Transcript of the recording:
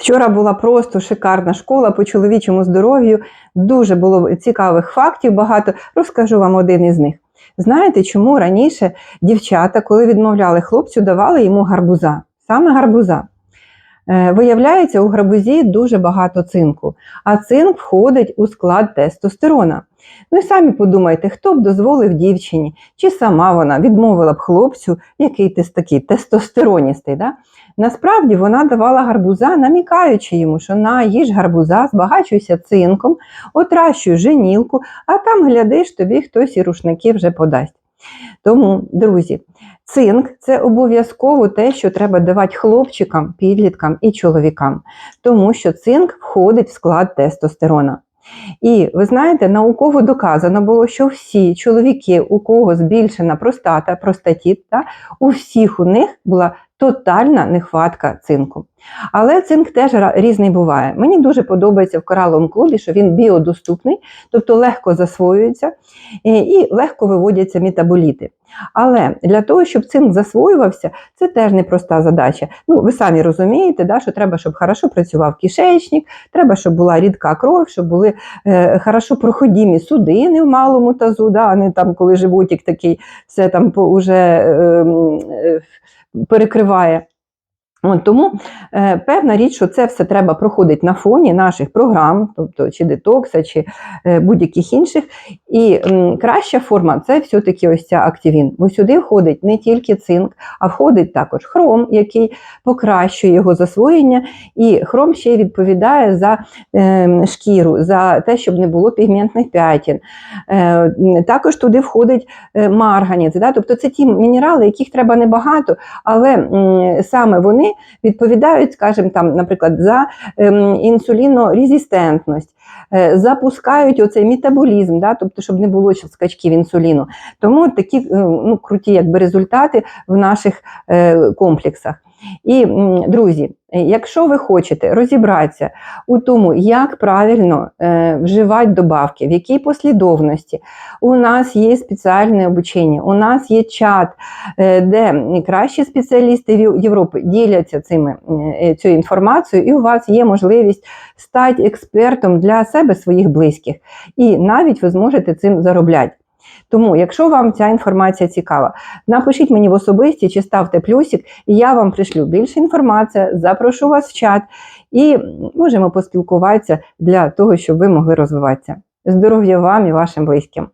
Вчора була просто шикарна школа по чоловічому здоров'ю. Дуже було цікавих фактів багато. Розкажу вам один із них. Знаєте, чому раніше дівчата, коли відмовляли хлопцю, давали йому гарбуза? Саме гарбуза. Е, Виявляється, у гарбузі дуже багато цинку, а цинк входить у склад тестостерона. Ну і самі подумайте, хто б дозволив дівчині, чи сама вона відмовила б хлопцю, який ти такий тестостероністий. Да? Насправді вона давала гарбуза, намікаючи йому, що на їж гарбуза, збагачуйся цинком, отращуй женілку, а там, глядиш, тобі хтось і рушники вже подасть. Тому, друзі, цинк це обов'язково те, що треба давати хлопчикам, підліткам і чоловікам, тому що цинк входить в склад тестостерона. І ви знаєте, науково доказано було, що всі чоловіки, у кого збільшена простата, простатіт, та, у всіх у них була тотальна нехватка цинку. Але цинк теж різний буває. Мені дуже подобається в кораловому клубі, що він біодоступний, тобто легко засвоюється і легко виводяться метаболіти. Але для того, щоб цинк засвоювався, це теж непроста задача. Ну, ви самі розумієте, да, що треба, щоб хорошо працював кишечник, треба, щоб була рідка кров, щоб були е, хорошо проходімі судини в малому тазу, да, а не там, коли животик такий все там уже е, е, перекриває. От, тому е, певна річ, що це все треба проходити на фоні наших програм, тобто чи детокса, чи е, будь-яких інших. І м, краща форма це все-таки ось ця активін. Бо сюди входить не тільки цинк, а входить також хром, який покращує його засвоєння, і хром ще відповідає за е, шкіру, за те, щоб не було пігментних п'ятін. Е, також туди входить е, марганець. Да? Тобто це ті мінерали, яких треба небагато, але м, саме вони відповідають, скажімо, там, наприклад, за ем, інсулінорезистентність, е, запускають оцей метаболізм, да? тобто, щоб не було скачків інсуліну. Тому такі е, ну, круті якби, результати в наших е, комплексах. І, друзі, якщо ви хочете розібратися у тому, як правильно е, вживати добавки, в якій послідовності, у нас є спеціальне обучення, у нас є чат, е, де кращі спеціалісти Європи діляться цими, е, цією інформацією, і у вас є можливість стати експертом для себе, своїх близьких, і навіть ви зможете цим заробляти. Тому, якщо вам ця інформація цікава, напишіть мені в особисті чи ставте плюсик, і я вам пришлю більше інформації, запрошу вас в чат і можемо поспілкуватися для того, щоб ви могли розвиватися. Здоров'я вам і вашим близьким!